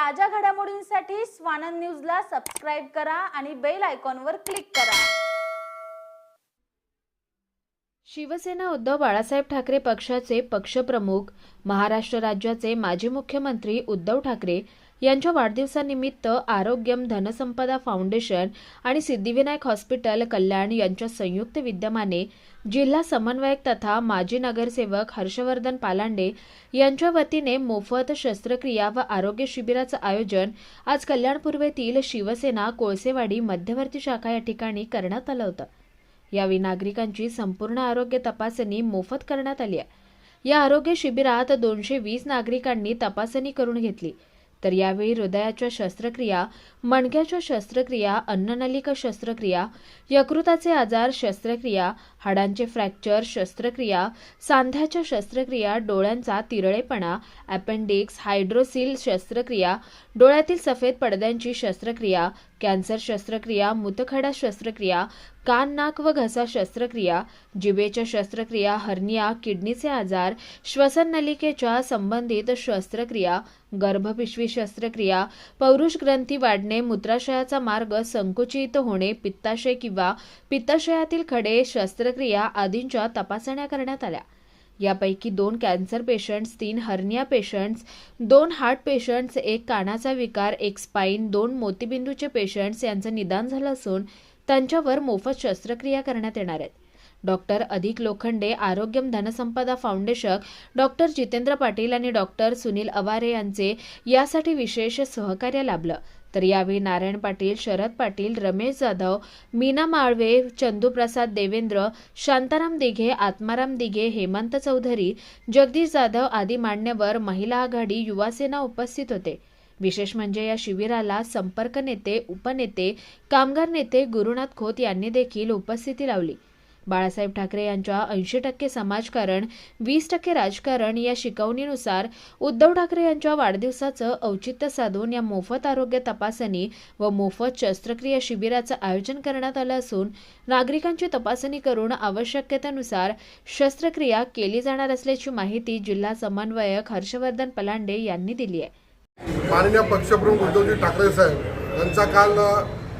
ताज्या घडामोडींसाठी स्वानंद न्यूजला सबस्क्राईब करा आणि बेल आयकॉनवर क्लिक करा. शिवसेना उद्धव बाळासाहेब ठाकरे पक्षाचे पक्षप्रमुख महाराष्ट्र राज्याचे माजी मुख्यमंत्री उद्धव ठाकरे यांच्या वाढदिवसानिमित्त आरोग्यम धनसंपदा फाउंडेशन आणि सिद्धिविनायक हॉस्पिटल कल्याण यांच्या संयुक्त विद्यमाने जिल्हा समन्वयक तथा माजी नगरसेवक हर्षवर्धन पालांडे यांच्या वतीने मोफत शस्त्रक्रिया व आरोग्य शिबिराचं आयोजन आज कल्याण पूर्वेतील शिवसेना कोळसेवाडी मध्यवर्ती शाखा या ठिकाणी करण्यात आलं होतं. यावेळी नागरिकांची संपूर्ण आरोग्य तपासणी मोफत करण्यात आली आहे. या आरोग्य शिबिरात दोनशे वीस नागरिकांनी तपासणी करून घेतली. तर यावेळी हृदयाच्या शस्त्रक्रिया मणक्याच्या शस्त्रक्रिया अन्ननलिका शस्त्रक्रिया यकृताचे आजार शस्त्रक्रिया हाडांचे फ्रॅक्चर शस्त्रक्रिया सांध्याच्या शस्त्रक्रिया डोळ्यांचा तिरळेपणा अपेंडिक्स हायड्रोसिल शस्त्रक्रिया डोळ्यातील सफेद पडद्यांची शस्त्रक्रिया कॅन्सर शस्त्रक्रिया मुतखडा शस्त्रक्रिया कान नाक व घसा शस्त्रक्रिया जिभेच्या शस्त्रक्रिया हर्निया किडनीचे आजार श्वसन नलिकेच्या संबंधित शस्त्रक्रिया गर्भपिशवी शस्त्रक्रिया पौरुष ग्रंथी वाढणे मूत्राशयाचा मार्ग संकुचित होणे पित्ताशय किंवा पित्ताशयातील खडे शस्त्रक्रिया आदींच्या तपासण्या करण्यात आल्या. यापैकी दोन कॅन्सर पेशंट्स तीन हर्निया पेशंट्स दोन हार्ट पेशंट्स एक कानाचा विकार एक स्पाईन दोन मोतीबिंदूचे पेशंट्स यांचं निदान झालं असून त्यांच्यावर मोफत शस्त्रक्रिया करण्यात येणार आहेत. Doctor Adhik Lokhande Arogyam Dhansampada foundation doctor Jitendra Patil आणि डॉक्टर सुनील अवारे यांचे यासाठी विशेष सहकार्य लाभलं. तर यावेळी नारायण पाटील शरद पाटील रमेश जाधव मीना माळवे चंदूप्रसाद देवेंद्र शांताराम दिघे आत्माराम दिघे हेमंत चौधरी जगदीश जाधव आदी मान्यवर महिला आघाडी युवासेना उपस्थित होते. विशेष म्हणजे या शिबिराला संपर्क नेते उपनेते कामगार नेते गुरुनाथ खोत यांनी देखील उपस्थिती लावली. बाळासाहेब ठाकरे यांच्या ऐंशी टक्के समाजकारण वीस टक्के राजकारण या शिकवणीनुसार उद्धव ठाकरे यांच्या वाढदिवसाचं औचित्य साधून या मोफत आरोग्य तपासणी व मोफत शस्त्रक्रिया शिबिराचं आयोजन करण्यात आलं असून नागरिकांची तपासणी करून आवश्यकतेनुसार शस्त्रक्रिया केली जाणार असल्याची माहिती जिल्हा समन्वयक हर्षवर्धन पलांडे यांनी दिली आहे. माननीय पक्षप्रमुख उद्धवजी ठाकरे साहेब यांचा काल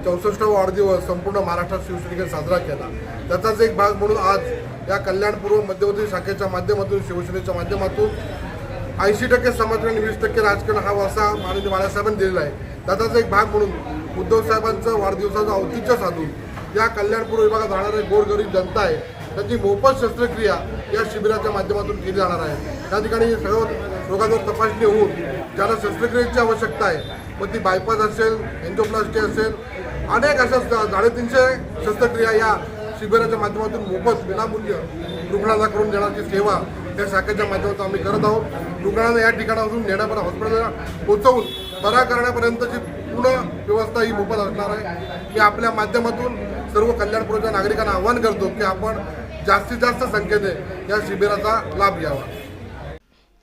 चौसष्ट वाढदिवस संपूर्ण महाराष्ट्रात शिवसेनेने साजरा केला. त्याचाच एक भाग म्हणून आज या कल्याणपूर्व मध्यवर्ती शाखेच्या माध्यमातून शिवसेनेच्या माध्यमातून ऐंशी टक्के समाजकारण वीस टक्के राजकारण हा वारसा माननीय बाळासाहेबांनी दिलेला आहे. त्याचाच एक भाग म्हणून उद्धव साहेबांचं वाढदिवसाचं औतिथ्य साधून या कल्याणपूर्व विभागात राहणारे गोरगरीब जनता आहे त्यांची मोफत शस्त्रक्रिया या शिबिराच्या माध्यमातून केली जाणार आहे. त्या ठिकाणी सर्व रोगांवर तपासणी होऊन ज्याला शस्त्रक्रियेची आवश्यकता आहे मग ती बायपास असेल एन्जोप्लास्टी असेल अनेक अशा साडेतीनशे शस्त्रक्रिया या शिबिराच्या माध्यमातून मोफत विनामूल्य रुग्णाला करून देण्याची सेवा या शाखेच्या माध्यमातून आम्ही करत आहोत. रुग्णांना या ठिकाणापासून नेण्यापर्यंत हॉस्पिटलला पोहोचवून बरा करण्यापर्यंतची पूर्ण व्यवस्था ही मोफत असणार आहे. मी आपल्या माध्यमातून सर्व कल्याणपूरच्या नागरिकांना आवाहन करतो की आपण जास्तीत जास्त संख्येने या शिबिराचा लाभ घ्यावा.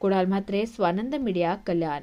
Kunal Mhatre Swanand media Kalyan.